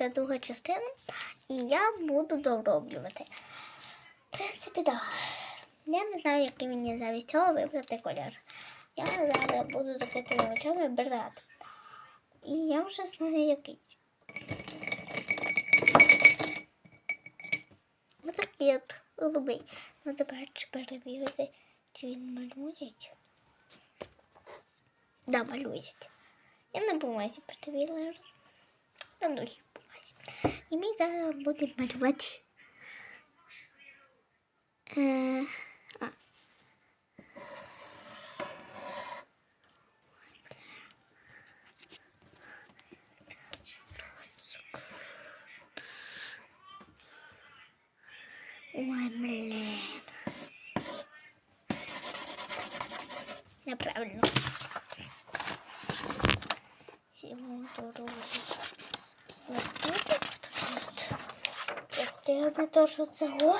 це друга частина, і я буду дороблювати. В принципі, так. Я не знаю, який мені замість цього вибрати колір. Я зараз буду закритими очами брати. І я вже знаю, який. Ось такий от голубий. Ну тепер чи перевірити, чи він малюють. Да, малюють. Я на бумазі перевірила. На духі бумазі. І ми зараз будемо малювати. Е, а. Ой, блин. Неправильно. Ему дорогу. Постигати то, що цього.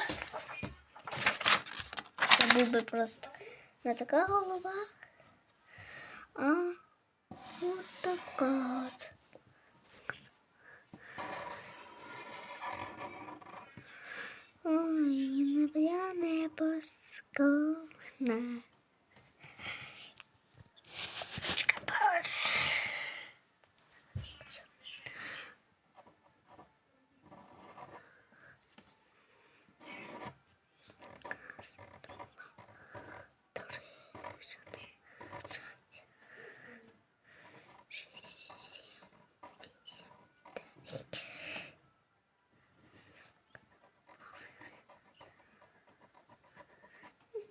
Це був би просто не така голова, а от така от. Ой, не не поскона.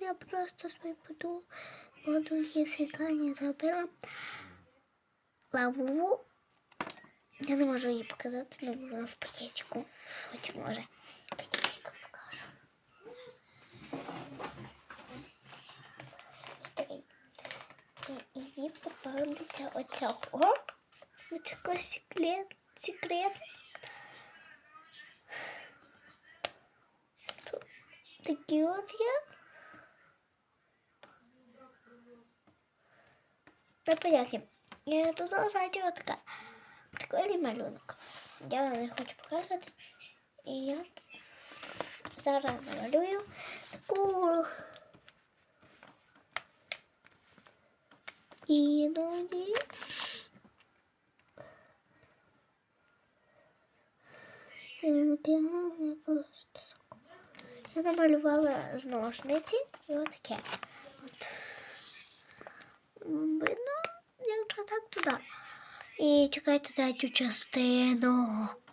Я просто свою її світлання зробила лаву. Я не можу її показати, але вона в пакетику. Хоч може. Пакетику покажу. Ось такий. І, їй попадеться оцього. Оцього секрет. Секрет. Тут такі от є. Непонятно. Я тут ззаді от така. Прикольний малюнок. Я вам не хочу показувати. І я зараз намалюю таку. Іноді. Я написала просто. Я намалювала з ножниці і отаке. І чекайте третю частину.